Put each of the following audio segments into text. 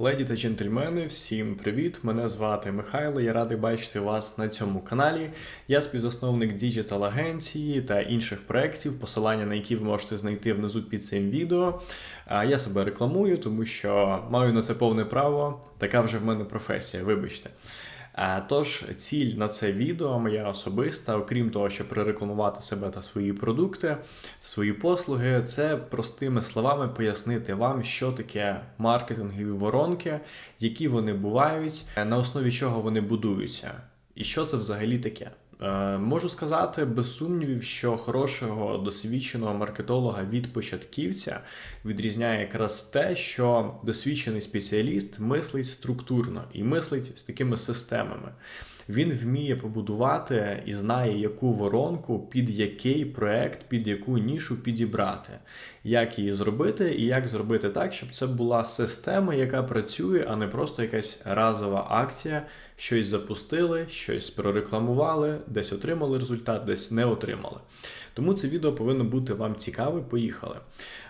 Леді та джентльмени, всім привіт! Мене звати Михайло. Я радий бачити вас на цьому каналі. Я співзасновник діджитал агенції та інших проєктів, посилання на які ви можете знайти внизу під цим відео. Я себе рекламую, тому що маю на це повне право. Така вже в мене професія, вибачте. А, Тож, ціль на це відео моя особиста, окрім того, щоб прорекламувати себе та свої продукти, свої послуги, це простими словами пояснити вам, що таке маркетингові воронки, які вони бувають, на основі чого вони будуються, і що це взагалі таке. Е, Можу сказати без сумнівів, що хорошого досвідченого маркетолога від початківця відрізняє якраз те, що досвідчений спеціаліст мислить структурно і мислить з такими системами. Він вміє побудувати і знає, яку воронку під який проект, під яку нішу підібрати, як її зробити, і як зробити так, щоб це була система, яка працює, а не просто якась разова акція. Щось запустили, щось прорекламували, десь отримали результат, десь не отримали. Тому це відео повинно бути вам цікаве. Поїхали.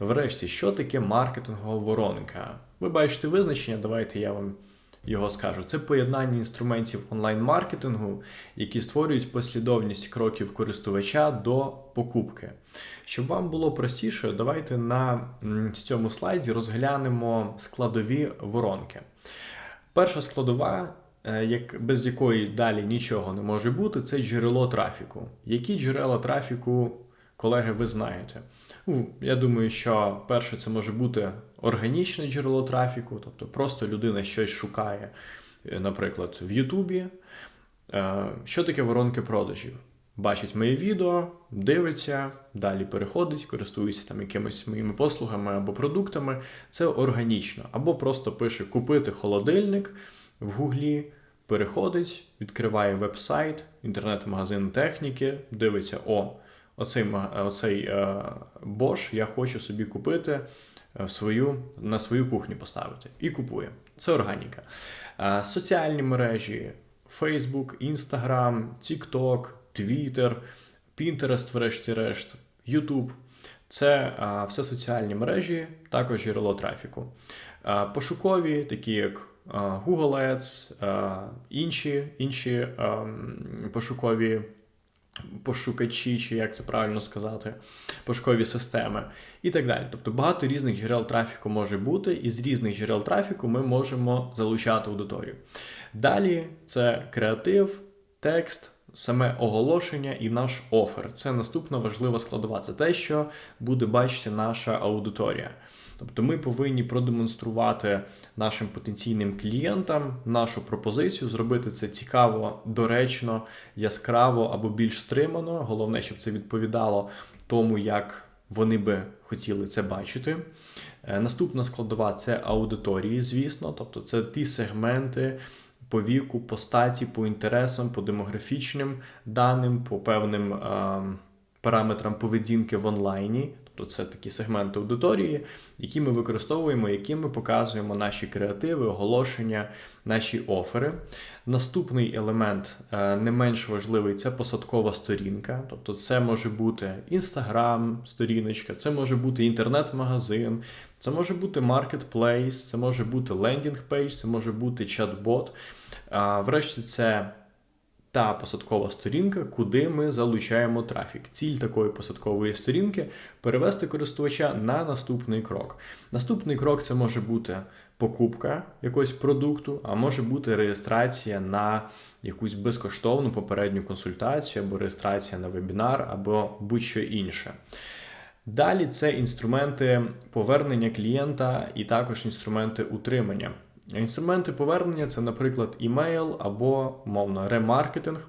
Врешті, що таке маркетингова воронка? Ви бачите визначення, давайте я вам його скажу. Це поєднання інструментів онлайн-маркетингу, які створюють послідовність кроків користувача до покупки. Щоб вам було простіше, давайте на цьому слайді розглянемо складові воронки. Перша складова. Як без якої далі нічого не може бути, це джерело трафіку. Які джерела трафіку, колеги, ви знаєте? Ну, Я думаю, що перше це може бути органічне джерело трафіку, тобто просто людина щось шукає, наприклад, в Ютубі. Що таке воронки продажів? Бачить моє відео, дивиться, далі переходить, користується там якимись моїми послугами або продуктами. Це органічно. Або просто пише купити холодильник в Гуглі, переходить, відкриває веб-сайт, інтернет-магазин техніки, дивиться, о, оцей оцей е, Bosch я хочу собі купити в свою, на свою кухню поставити. І купує. Це органіка. Е, соціальні мережі, Facebook, Instagram, TikTok, Twitter, Pinterest, врешті-решт, YouTube. Це а, все соціальні мережі, також джерело трафіку. А, пошукові, такі як Google Ads, інші інші пошукові пошукачі, чи як це правильно сказати, пошукові системи і так далі. Тобто багато різних джерел трафіку може бути, і з різних джерел трафіку ми можемо залучати аудиторію. Далі це креатив, текст. Саме оголошення і наш офер це наступна важлива складова. Це те, що буде бачити наша аудиторія. Тобто ми повинні продемонструвати нашим потенційним клієнтам нашу пропозицію, зробити це цікаво, доречно, яскраво або більш стримано. Головне, щоб це відповідало тому, як вони би хотіли це бачити. Е, наступна складова це аудиторії, звісно, тобто це ті сегменти. По віку, по статі, по інтересам, по демографічним даним, по певним е, параметрам поведінки в онлайні, Тобто це такі сегменти аудиторії, які ми використовуємо, які ми показуємо наші креативи, оголошення, наші офери. Наступний елемент, е, не менш важливий, це посадкова сторінка. Тобто, це може бути інстаграм-сторіночка, це може бути інтернет-магазин, це може бути маркетплейс, це може бути лендінг-пейдж, це може бути чат-бот. Врешті, це та посадкова сторінка, куди ми залучаємо трафік. Ціль такої посадкової сторінки перевести користувача на наступний крок. Наступний крок це може бути покупка якогось продукту, а може бути реєстрація на якусь безкоштовну попередню консультацію, або реєстрація на вебінар, або будь-що інше. Далі це інструменти повернення клієнта і також інструменти утримання. Інструменти повернення це, наприклад, імейл або, мовно, ремаркетинг,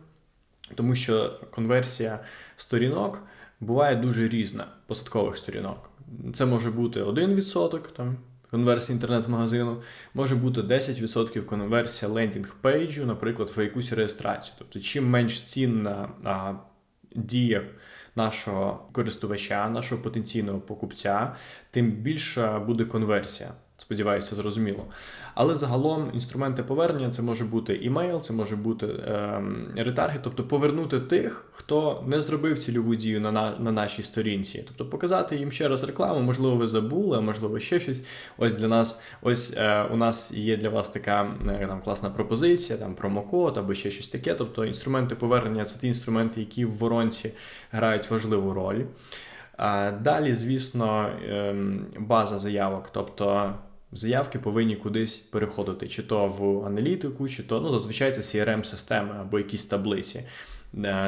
тому що конверсія сторінок буває дуже різна, посадкових сторінок. Це може бути 1% там, конверсія інтернет-магазину, може бути 10% конверсія лендінг-пейджу, наприклад, в якусь реєстрацію. Тобто, чим менш цінна а, дія нашого користувача, нашого потенційного покупця, тим більша буде конверсія. Сподіваюся, зрозуміло. Але загалом інструменти повернення це може бути імейл, це може бути ем, ретаргет, тобто повернути тих, хто не зробив цільову дію на, на на, нашій сторінці. Тобто показати їм ще раз рекламу, можливо, ви забули, можливо, ще щось. Ось для нас, ось е, у нас є для вас така е, там класна пропозиція, там промокод або ще щось таке. Тобто інструменти повернення це ті інструменти, які в воронці грають важливу роль. Далі, звісно, ем, база заявок, тобто заявки повинні кудись переходити, чи то в аналітику, чи то ну, зазвичай це crm системи або якісь таблиці,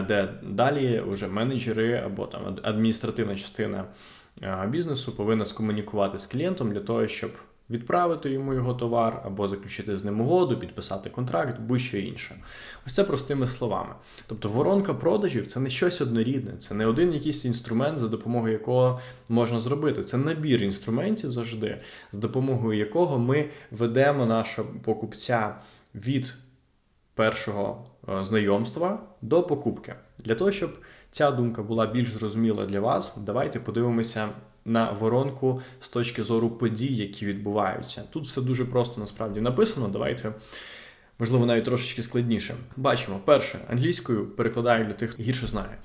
де далі вже менеджери або там адміністративна частина бізнесу повинна скомунікувати з клієнтом для того, щоб відправити йому його товар, або заключити з ним угоду, підписати контракт, будь-що інше. Ось це простими словами. Тобто воронка продажів це не щось однорідне, це не один якийсь інструмент, за допомогою якого можна зробити. Це набір інструментів завжди, за допомогою якого ми ведемо нашого покупця від першого е, знайомства до покупки. Для того, щоб ця думка була більш зрозуміла для вас, давайте подивимося на воронку з точки зору подій, які відбуваються. Тут все дуже просто насправді написано. Давайте. Можливо, навіть трошечки складніше. Бачимо, перше, англійською перекладаю для тих, хто гірше знає.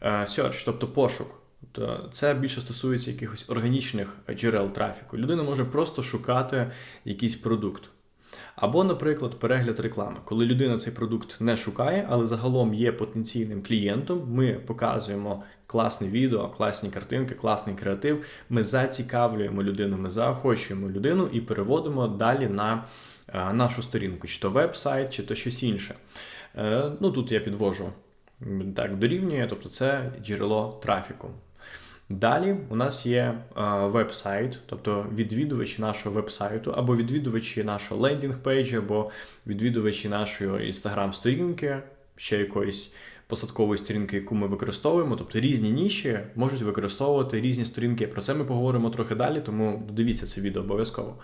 Е, search, тобто пошук. То це більше стосується якихось органічних джерел трафіку. Людина може просто шукати якийсь продукт. Або, наприклад, перегляд реклами. Коли людина цей продукт не шукає, але загалом є потенційним клієнтом, ми показуємо класне відео, класні картинки, класний креатив. Ми зацікавлюємо людину, ми заохочуємо людину і переводимо далі на е, нашу сторінку, чи то веб-сайт, чи то щось інше. Е, ну тут я підвожу так, дорівнює, тобто це джерело трафіку. Далі у нас є веб-сайт, тобто відвідувачі нашого веб-сайту, або відвідувачі нашого лендінг-пейджі, або відвідувачі нашої інстаграм-сторінки, ще якоїсь посадкової сторінки, яку ми використовуємо. Тобто різні ніші можуть використовувати різні сторінки. Про це ми поговоримо трохи далі, тому додивіться це відео обов'язково.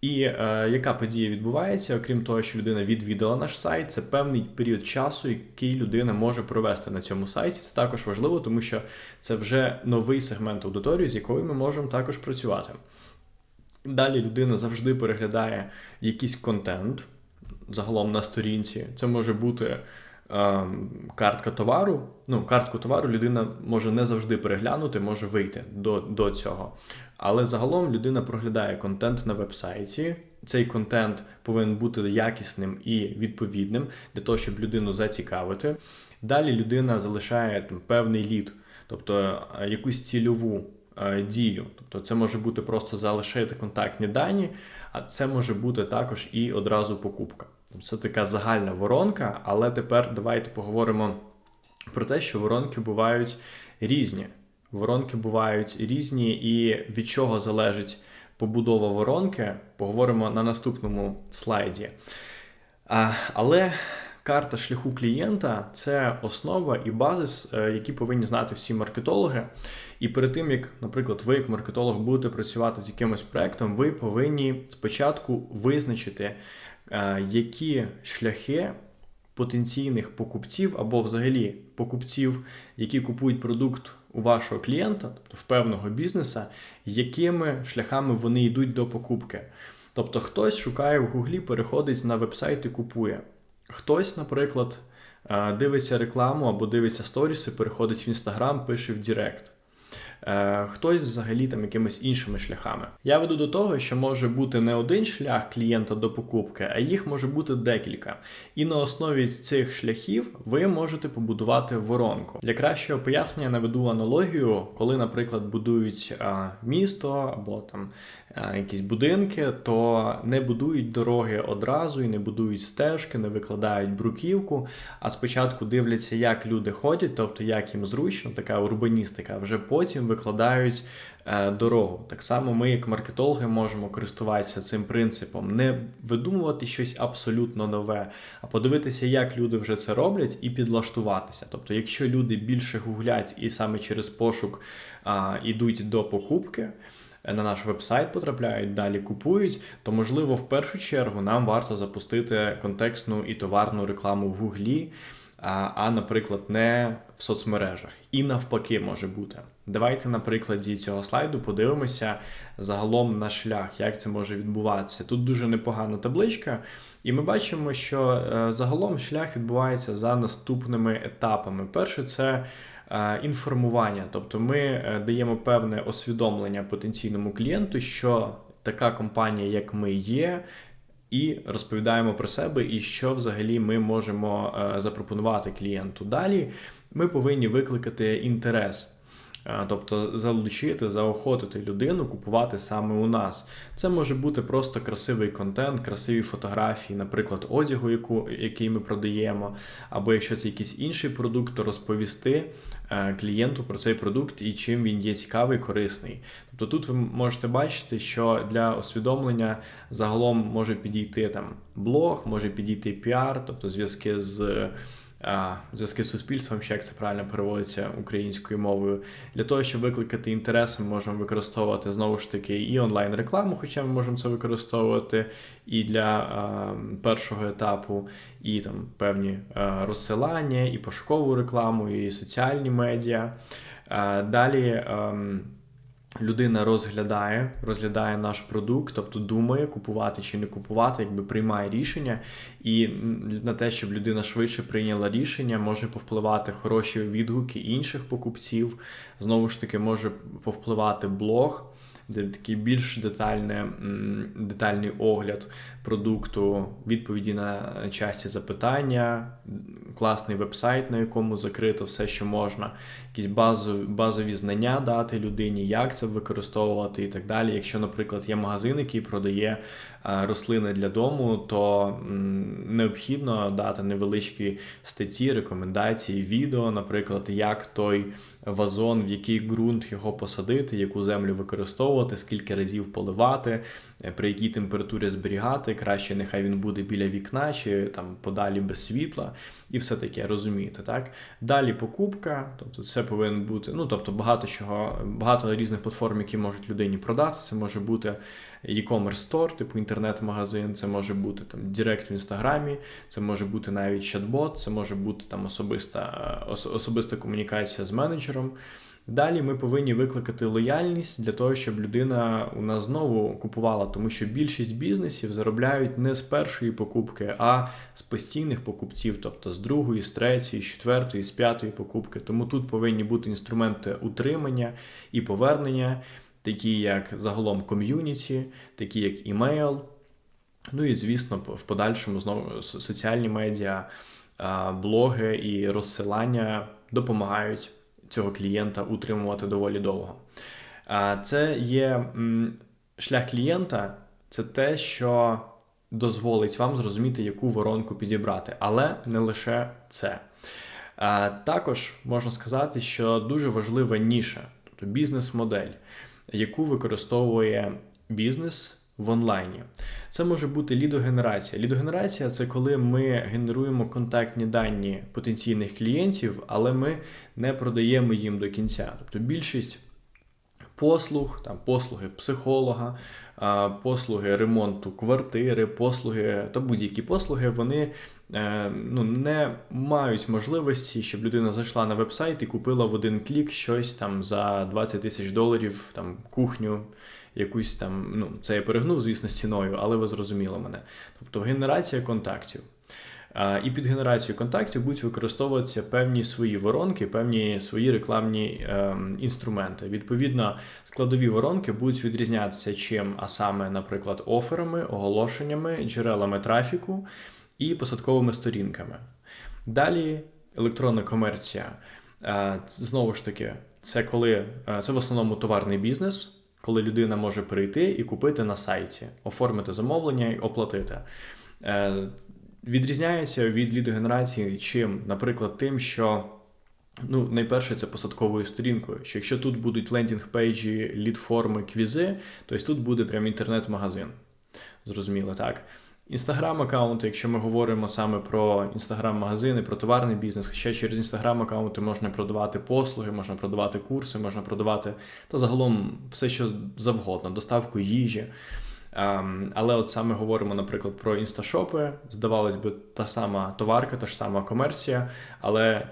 І е, яка подія відбувається, окрім того, що людина відвідала наш сайт, це певний період часу, який людина може провести на цьому сайті. Це також важливо, тому що це вже новий сегмент аудиторії, з якою ми можемо також працювати. Далі людина завжди переглядає якийсь контент загалом на сторінці. Це може бути картка товару. Ну, картку товару людина може не завжди переглянути, може вийти до, до цього. Але загалом людина проглядає контент на вебсайті. Цей контент повинен бути якісним і відповідним для того, щоб людину зацікавити. Далі людина залишає там, певний лід, тобто е, якусь цільову е, дію. Тобто це може бути просто залишити контактні дані, а це може бути також і одразу покупка. Це така загальна воронка, але тепер давайте поговоримо про те, що воронки бувають різні. Воронки бувають різні, і від чого залежить побудова воронки, поговоримо на наступному слайді. Але карта шляху клієнта це основа і базис, е, які повинні знати всі маркетологи. І перед тим, як, наприклад, ви, як маркетолог, будете працювати з якимось проектом, ви повинні спочатку визначити. Е, які шляхи потенційних покупців або взагалі покупців, які купують продукт у вашого клієнта, тобто в певного бізнеса, якими шляхами вони йдуть до покупки. Тобто хтось шукає в Гуглі, переходить на вебсайт і купує. Хтось, наприклад, е, дивиться рекламу або дивиться сторіси, переходить в Інстаграм, пише в Директ. Е, хтось взагалі там якимись іншими шляхами. Я веду до того, що може бути не один шлях клієнта до покупки, а їх може бути декілька. І на основі цих шляхів ви можете побудувати воронку. Для кращого пояснення наведу аналогію, коли, наприклад, будують місто або там якісь будинки, то не будують дороги одразу і не будують стежки, не викладають бруківку. А спочатку дивляться, як люди ходять, тобто як їм зручно, така урбаністика, вже потім викладають е, дорогу. Так само ми, як маркетологи, можемо користуватися цим принципом, не видумувати щось абсолютно нове, а подивитися, як люди вже це роблять, і підлаштуватися. Тобто, якщо люди більше гуглять і саме через пошук а, ідуть до покупки на наш вебсайт потрапляють, далі купують, то можливо в першу чергу нам варто запустити контекстну і товарну рекламу в Гуглі. А, а, наприклад, не в соцмережах. І навпаки може бути. Давайте на прикладі цього слайду подивимося загалом на шлях, як це може відбуватися. Тут дуже непогана табличка, і ми бачимо, що е, загалом шлях відбувається за наступними етапами. Перше, це е, інформування, тобто ми е, даємо певне освідомлення потенційному клієнту, що така компанія, як ми є. І розповідаємо про себе, і що взагалі ми можемо запропонувати клієнту. Далі ми повинні викликати інтерес. Тобто залучити, заохотити людину купувати саме у нас. Це може бути просто красивий контент, красиві фотографії, наприклад, одягу, яку, який ми продаємо, або якщо це якийсь інший продукт, то розповісти е, клієнту про цей продукт і чим він є цікавий, корисний. Тобто тут ви можете бачити, що для усвідомлення загалом може підійти там блог, може підійти піар, тобто зв'язки з зв'язки з суспільством, ще як це правильно переводиться українською мовою. Для того, щоб викликати інтерес, ми можемо використовувати знову ж таки і онлайн-рекламу, хоча ми можемо це використовувати і для а, першого етапу, і там певні а, розсилання, і пошукову рекламу, і соціальні медіа. А, далі. А, ем, Людина розглядає, розглядає наш продукт, тобто думає, купувати чи не купувати, якби приймає рішення. І на те, щоб людина швидше прийняла рішення, може повпливати хороші відгуки інших покупців. Знову ж таки, може повпливати блог де такий більш детальне, детальний огляд продукту, відповіді на часті запитання, класний веб-сайт, на якому закрито все, що можна, якісь базові, базові знання дати людині, як це використовувати і так далі. Якщо, наприклад, є магазин, який продає рослини для дому, то необхідно дати невеличкі статті, рекомендації, відео, наприклад, як той вазон, в який ґрунт його посадити, яку землю використовувати, скільки разів поливати, е, при якій температурі зберігати, краще нехай він буде біля вікна чи там подалі без світла, і все таке розумієте. так? Далі покупка, тобто це повинен бути, ну тобто багато чого, багато різних платформ, які можуть людині продати. Це може бути e-commerce store, типу інтернет-магазин, це може бути там Директ в інстаграмі, це може бути навіть чат-бот, це може бути там особиста, е, особиста комунікація з менеджером. Далі ми повинні викликати лояльність для того, щоб людина у нас знову купувала, тому що більшість бізнесів заробляють не з першої покупки, а з постійних покупців, тобто з другої, з третьої, з четвертої, з п'ятої покупки. Тому тут повинні бути інструменти утримання і повернення, такі як загалом ком'юніті, такі як імейл. Ну і звісно, в подальшому знову соціальні медіа, блоги і розсилання допомагають цього клієнта утримувати доволі довго. Це є шлях клієнта, це те, що дозволить вам зрозуміти, яку воронку підібрати, але не лише це. Також можна сказати, що дуже важлива ніша, тобто бізнес-модель, яку використовує бізнес в онлайні. Це може бути лідогенерація. Лідогенерація це коли ми генеруємо контактні дані потенційних клієнтів, але ми не продаємо їм до кінця. Тобто більшість послуг, там послуги психолога, послуги ремонту квартири, послуги та будь-які послуги, вони е, ну, не мають можливості, щоб людина зайшла на веб-сайт і купила в один клік щось там за 20 тисяч доларів, там кухню якусь там, ну, це я перегнув, звісно, стіною, але ви зрозуміли мене. Тобто генерація контактів. І під генерацію контактів будуть використовуватися певні свої воронки, певні свої рекламні е, інструменти. Відповідно, складові воронки будуть відрізнятися чим, а саме, наприклад, оферами, оголошеннями, джерелами трафіку і посадковими сторінками. Далі електронна комерція. Е, знову ж таки, це коли е, це в основному товарний бізнес коли людина може прийти і купити на сайті, оформити замовлення і оплатити. Е, відрізняється від лідогенерації чим, наприклад, тим, що ну, найперше це посадковою сторінкою. Що якщо тут будуть лендінг-пейджі, лід-форми, квізи, то тут буде прям інтернет-магазин. Зрозуміло, так? Інстаграм-аккаунти, якщо ми говоримо саме про інстаграм-магазини, про товарний бізнес, хоча через інстаграм-аккаунти можна продавати послуги, можна продавати курси, можна продавати та загалом все, що завгодно, доставку їжі. Ем, Але от саме говоримо, наприклад, про інсташопи. Здавалось би, та сама товарка, та ж сама комерція, але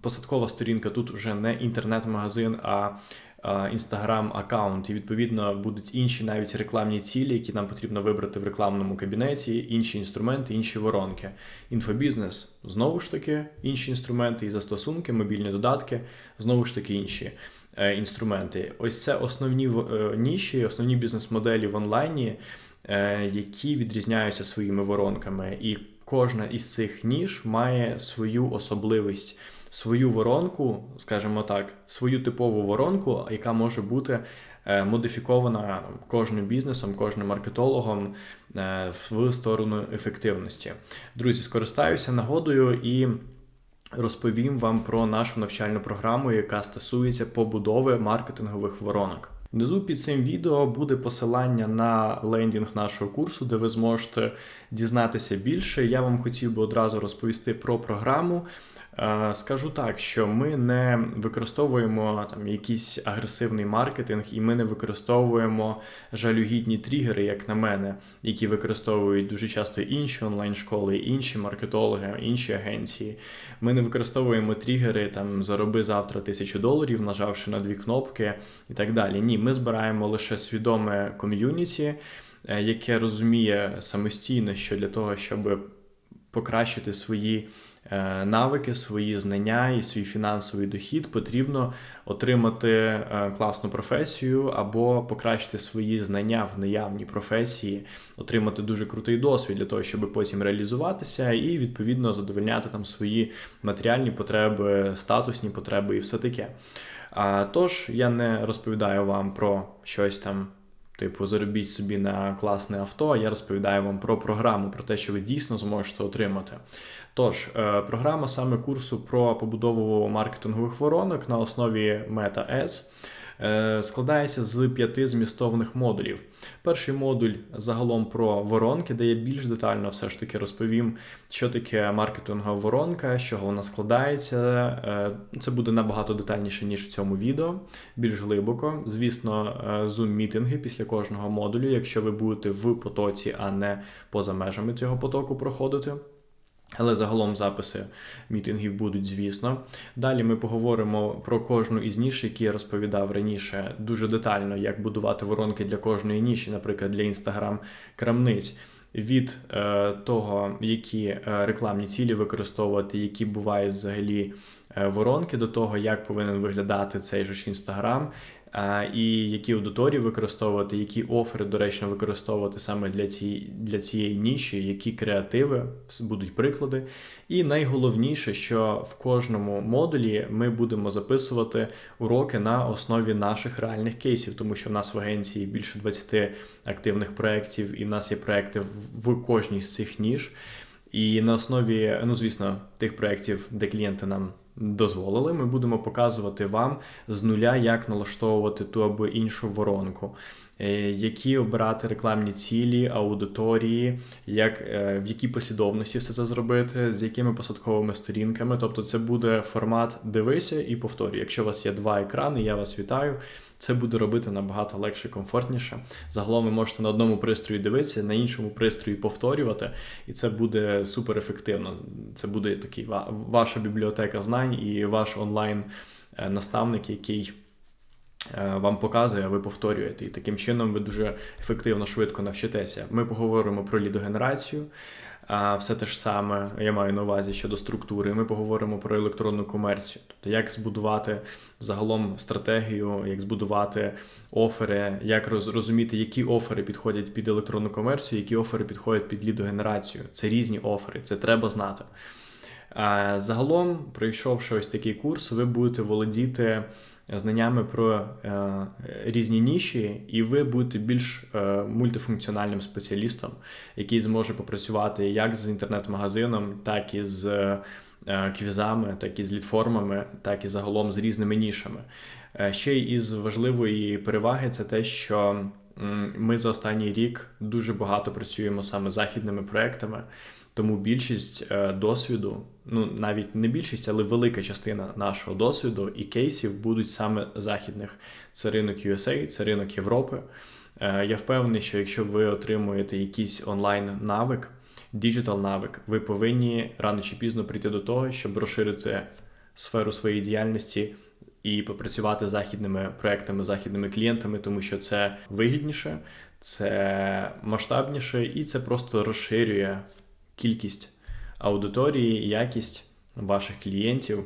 посадкова сторінка тут вже не інтернет-магазин, а інстаграм-аккаунт, і відповідно будуть інші навіть рекламні цілі, які нам потрібно вибрати в рекламному кабінеті, інші інструменти, інші воронки. Інфобізнес знову ж таки інші інструменти і застосунки, мобільні додатки, знову ж таки інші. Е, інструменти. Ось це основні е, ніші, основні бізнес-моделі в онлайні, е, які відрізняються своїми воронками. І кожна із цих ніж має свою особливість, свою воронку, скажімо так, свою типову воронку, яка може бути модифікована кожним бізнесом, кожним маркетологом в сторону ефективності. Друзі, скористаюся нагодою і розповім вам про нашу навчальну програму, яка стосується побудови маркетингових воронок. Внизу під цим відео буде посилання на лендінг нашого курсу, де ви зможете дізнатися більше. Я вам хотів би одразу розповісти про програму. Е, скажу так, що ми не використовуємо там якийсь агресивний маркетинг, і ми не використовуємо жалюгідні тригери, як на мене, які використовують дуже часто інші онлайн-школи, інші маркетологи, інші агенції. Ми не використовуємо тригери там зароби завтра тисячу доларів, нажавши на дві кнопки і так далі. Ні, ми збираємо лише свідоме ком'юніті, е, яке розуміє самостійно, що для того, щоб покращити свої. Е, навики, свої знання і свій фінансовий дохід, потрібно отримати е, класну професію або покращити свої знання в наявній професії, отримати дуже крутий досвід для того, щоб потім реалізуватися і відповідно задовольняти там свої матеріальні потреби, статусні потреби і все таке. Тож я не розповідаю вам про щось там. Типу, заробіть собі на класне авто, я розповідаю вам про програму, про те, що ви дійсно зможете отримати. Тож, е, програма саме курсу про побудову маркетингових воронок на основі Meta-Ads е, складається з п'яти змістовних модулів. Перший модуль загалом про воронки, де я більш детально все ж таки розповім, що таке маркетингова воронка, з чого вона складається. Е, це буде набагато детальніше, ніж в цьому відео, більш глибоко. Звісно, зум-мітинги після кожного модулю, якщо ви будете в потоці, а не поза межами цього потоку проходити. Але загалом записи мітингів будуть, звісно. Далі ми поговоримо про кожну із ніж, які я розповідав раніше, дуже детально, як будувати воронки для кожної ніші, наприклад, для інстаграм-крамниць. Від е, того, які е, рекламні цілі використовувати, які бувають взагалі е, воронки, до того, як повинен виглядати цей ж інстаграм, і які аудиторії використовувати, які офери доречно використовувати саме для цієї для цієї ніші, які креативи будуть приклади. І найголовніше, що в кожному модулі ми будемо записувати уроки на основі наших реальних кейсів, тому що в нас в агенції більше 20 активних проєктів, і в нас є проекти в кожній з цих ніж. І на основі, ну звісно, тих проєктів, де клієнти нам дозволили, ми будемо показувати вам з нуля, як налаштовувати ту або іншу воронку, е, які обирати рекламні цілі, аудиторії, як, е, в якій послідовності все це зробити, з якими посадковими сторінками. Тобто, це буде формат дивися і повторюй. Якщо у вас є два екрани, я вас вітаю. Це буде робити набагато легше, комфортніше. Загалом ви можете на одному пристрої дивитися, на іншому пристрої повторювати, і це буде супер ефективно. Це буде такий ваша бібліотека знань і ваш онлайн-наставник, е, який. Е, вам показує, а ви повторюєте, і таким чином ви дуже ефективно, швидко навчитеся. Ми поговоримо про лідогенерацію, все те ж саме я маю на увазі щодо структури. Ми поговоримо про електронну комерцію, тобто як збудувати загалом стратегію, як збудувати офери, як розуміти, які офери підходять під електронну комерцію, які офери підходять під лідогенерацію. Це різні офери, це треба знати. Загалом, пройшовши ось такий курс, ви будете володіти знаннями про е, різні ніші, і ви будете більш е, мультифункціональним спеціалістом, який зможе попрацювати як з інтернет-магазином, так і з е, квізами, так і з літформами, так і загалом з різними нішами. Ще із важливої переваги це те, що ми за останній рік дуже багато працюємо саме західними проектами. Тому більшість е, досвіду, ну навіть не більшість, але велика частина нашого досвіду і кейсів будуть саме західних. Це ринок USA, це ринок Європи. Е, Я впевнений, що якщо ви отримуєте якийсь онлайн навик, діджитал навик, ви повинні рано чи пізно прийти до того, щоб розширити сферу своєї діяльності і попрацювати з західними проектами, західними клієнтами, тому що це вигідніше, це масштабніше і це просто розширює кількість аудиторії, якість ваших клієнтів.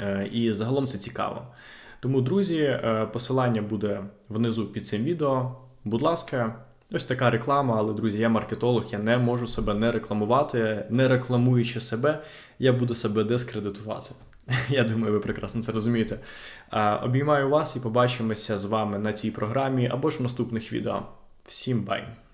Е, І загалом це цікаво. Тому, друзі, е, посилання буде внизу під цим відео. Будь ласка, ось така реклама, але друзі, я маркетолог, я не можу себе не рекламувати, не рекламуючи себе, я буду себе дискредитувати. Я думаю, ви прекрасно це розумієте. Е, Обіймаю вас і побачимося з вами на цій програмі або ж в наступних відео. Всім бай!